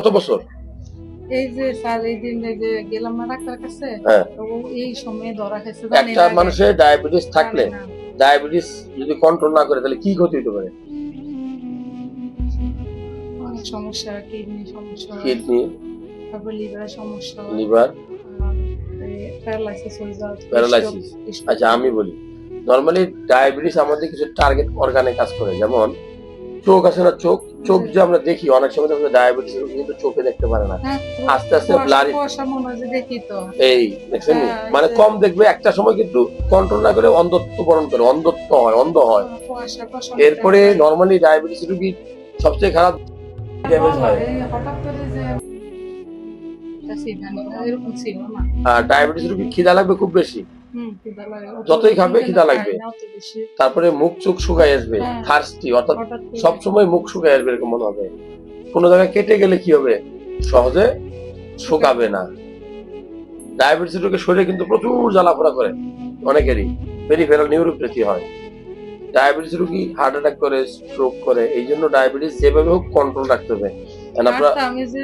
কত বছর? এই যে স্যার এই দিন যে গেলাম না ডাক্তার কাছে হ্যাঁ। এই সময়ে ধরা একটা মানুষের ডায়াবেটিস থাকলে ডায়াবেটিস যদি কন্ট্রোল না করে তাহলে কি ক্ষতি হতে পারে? অনেক সমস্যা কিডনি সমস্যা কিডনি তারপর লিভারের সমস্যা লিভার প্যারালাইসিস হয়ে যাওয়া। আচ্ছা আমি বলি নর্মালি ডায়াবেটিস আমাদের কিছু টার্গেট অর্গানে কাজ করে যেমন চোখ আছে না চোখ? চোখ যে আমরা দেখি অনেক সময় দেখা ডায়াবেটিস কিন্তু চোখে দেখতে পারে না। হ্যাঁ, আস্তে আস্তে ব্লারি হয় এই দেখছেন হ্যাঁ, মানে কম দেখবে একটা সময় কিন্তু কন্ট্রোল না করে অন্ধত্ব বরণ করে অন্ধত্ব হয় অন্ধ হয়। কুয়াশা এরপরে নর্মালি ডায়াবেটিস রোগী সবচেয়ে খারাপ ড্যামেজ হয়। আর ডায়াবেটিস রোগী খিদা লাগবে খুব বেশি। যতই খাবে খিদা লাগবে। তারপরে মুখ চোখ শুকায় আসবে হ্যাঁ। থার্স্টি অর্থাৎ সবসময় মুখ শুকায় আসবে এরকম মনে হবে। কোনো জায়গায় কেটে গেলে কি হবে? সহজে শুকাবে না। ডায়াবেটিস রোগের শরীরে কিন্তু প্রচুর জ্বালাপোড়া করে অনেকেরই। পেরিফেরাল নিউরোপ্যাথি হয়। ডায়াবেটিস রোগী হার্ট অ্যাটাক করে স্ট্রোক করে এই জন্য ডায়াবেটিস যেভাবে হোক কন্ট্রোল রাখতে হবে।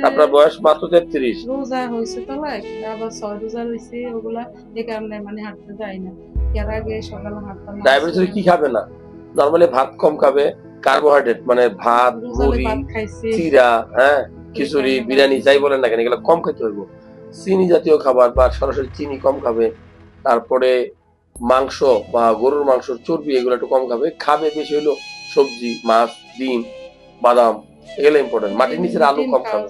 আপনার বয়স মাত্র তেত্রিশ। রোজা হয়েছে তো লাইক আবার ছয় রোজা হয়েছে ওগুলা এই কারণে মানে হাঁটতে যাই না। এর আগে সকালে হাঁটতাম ডায়াবেটিস কি খাবে না? নর্মালি ভাত কম খাবে কার্বোহাইড্রেট মানে ভাত মুড়ি চিরা হ্যাঁ খিচুড়ি বিরিয়ানি যাই বলেন না কেন এগুলো কম খেতে হইব। চিনি জাতীয় খাবার বা সরাসরি চিনি কম খাবে তারপরে মাংস বা গরুর মাংস চর্বি এগুলো একটু কম খাবে। খাবে বেশি হলো সবজি মাছ ডিম বাদাম এগুলো ইম্পর্টেন্ট মাটির নিচের আলু কম খাবে।